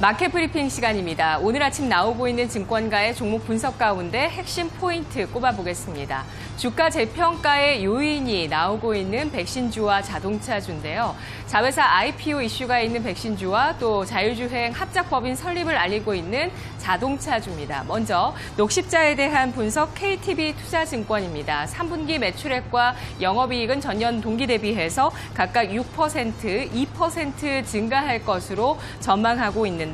마켓 브리핑 시간입니다. 오늘 아침 나오고 있는 증권가의 종목 분석 가운데 핵심 포인트 꼽아보겠습니다. 주가 재평가의 요인이 나오고 있는 백신주와 자동차주인데요. 자회사 IPO 이슈가 있는 백신주와 또 자율주행 합작법인 설립을 알리고 있는 자동차주입니다. 먼저 녹십자에 대한 분석 KTB 투자증권입니다. 3분기 매출액과 영업이익은 전년 동기 대비해서 각각 6%, 2% 증가할 것으로 전망하고 있는데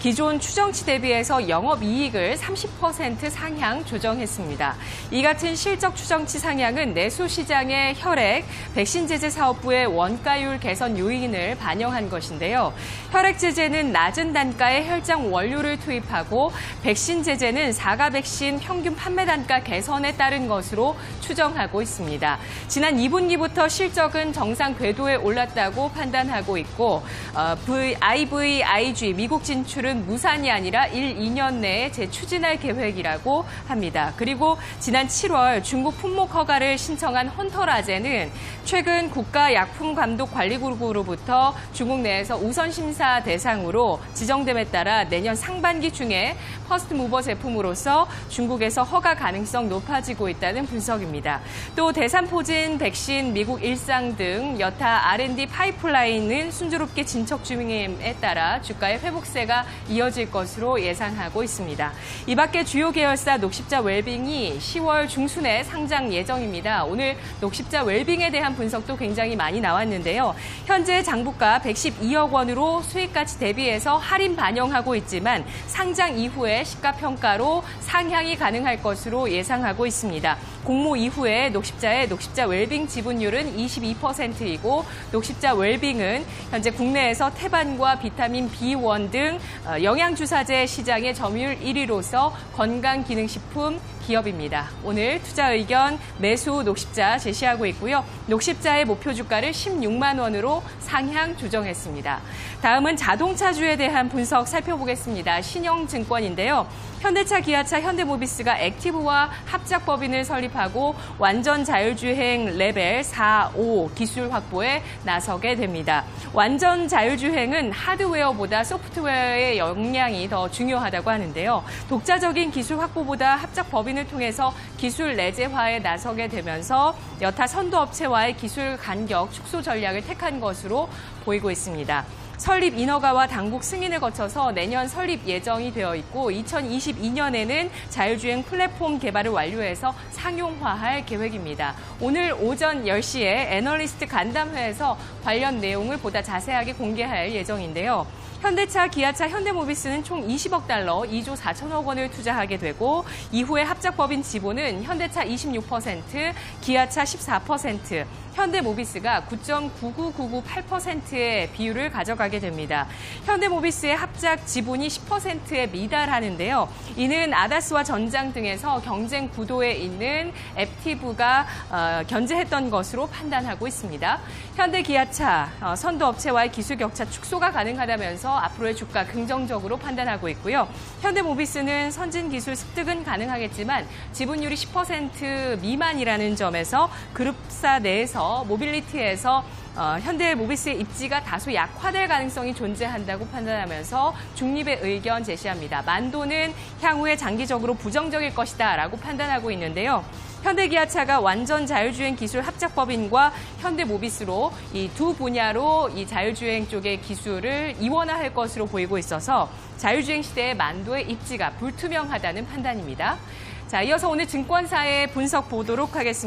기존 추정치 대비해서 영업이익을 30% 상향 조정했습니다. 이 같은 실적 추정치 상향은 내수시장의 혈액, 백신 제재 사업부의 원가율 개선 요인을 반영한 것인데요. 혈액 제재는 낮은 단가의 혈장 원료를 투입하고 백신 제재는 사가 백신 평균 판매 단가 개선에 따른 것으로 추정하고 있습니다. 지난 2분기부터 실적은 정상 궤도에 올랐다고 판단하고 있고 어, IVIG 미국 진출은 무산이 아니라 1, 2년 내에 재추진할 계획이라고 합니다. 그리고 지난 7월 중국 품목 허가를 신청한 헌터 라제는 최근 국가약품감독관리국으로부터 중국 내에서 우선 심사 대상으로 지정됨에 따라 내년 상반기 중에 퍼스트 무버 제품으로서 중국에서 허가 가능성 높아지고 있다는 분석입니다. 또 대산포진 백신 미국 일상 등 여타 R&D 파이프라인은 순조롭게 진척 중임에 따라 주가의 회복세가 이어질 것으로 예상하고 있습니다. 이 밖에 주요 계열사 녹십자 웰빙이 10월 중순에 상장 예정입니다. 오늘 녹십자 웰빙에 대한 분석도 굉장히 많이 나왔는데요. 현재 장부가 112억 원으로 수익가치 대비해서 할인 반영하고 있지만 상장 이후에 시가 평가로 상향이 가능할 것으로 예상하고 있습니다. 공모 이후에 녹십자의 녹십자 웰빙 지분율은 22%이고 녹십자 웰빙은 현재 국내에서 태반과 비타민 B1 등 어, 영양주사제 시장의 점유율 1위로서 건강기능식품 기업입니다. 오늘 투자 의견 매수 녹십자 제시하고 있고요. 녹십자의 목표 주가를 16만 원으로 상향 조정했습니다. 다음은 자동차주에 대한 분석 살펴보겠습니다. 신영증권인데요. 현대차, 기아차, 현대모비스가 액티브와 합작법인을 설립 하고 완전 자율주행 레벨 4, 5 기술 확보에 나서게 됩니다. 완전 자율주행은 하드웨어보다 소프트웨어의 역량이 더 중요하다고 하는데요. 독자적인 기술 확보보다 합작 법인을 통해서 기술 내재화에 나서게 되면서 여타 선도업체와의 기술 간격 축소 전략을 택한 것으로 보이고 있습니다. 설립 인허가와 당국 승인을 거쳐서 내년 설립 예정이 되어 있고 2022년에는 자율주행 플랫폼 개발을 완료해서 상용 화할 계획입니다. 오늘 오전 10시에 애널리스트 간담회에서 관련 내용을 보다 자세하게 공개할 예정인데요. 현대차, 기아차, 현대모비스는 총 20억 달러, 2조 4천억 원을 투자하게 되고 이후에 합작법인 지분은 현대차 26%, 기아차 14%, 현대모비스가 9.99998%의 비율을 가져가게 됩니다. 현대모비스의 합작 지분이 10%에 미달하는데요. 이는 아다스와 전장 등에서 경쟁 구도에 있는 앱티브가 어, 견제했던 것으로 판단하고 있습니다. 현대기아차 어, 선도업체와의 기술 격차 축소가 가능하다면서 앞으로의 주가 긍정적으로 판단하고 있고요. 현대모비스는 선진 기술 습득은 가능하겠지만 지분율이 10% 미만이라는 점에서 그룹사 내에서 모빌리티에서 어, 현대 모비스의 입지가 다소 약화될 가능성이 존재한다고 판단하면서 중립의 의견 제시합니다. 만도는 향후에 장기적으로 부정적일 것이다 라고 판단하고 있는데요. 현대기아차가 완전 자율주행 기술 합작법인과 현대모비스로 이 두 분야로 이 자율주행 쪽의 기술을 이원화할 것으로 보이고 있어서 자율주행 시대의 만도의 입지가 불투명하다는 판단입니다. 자, 이어서 오늘 증권사의 분석 보도록 하겠습니다.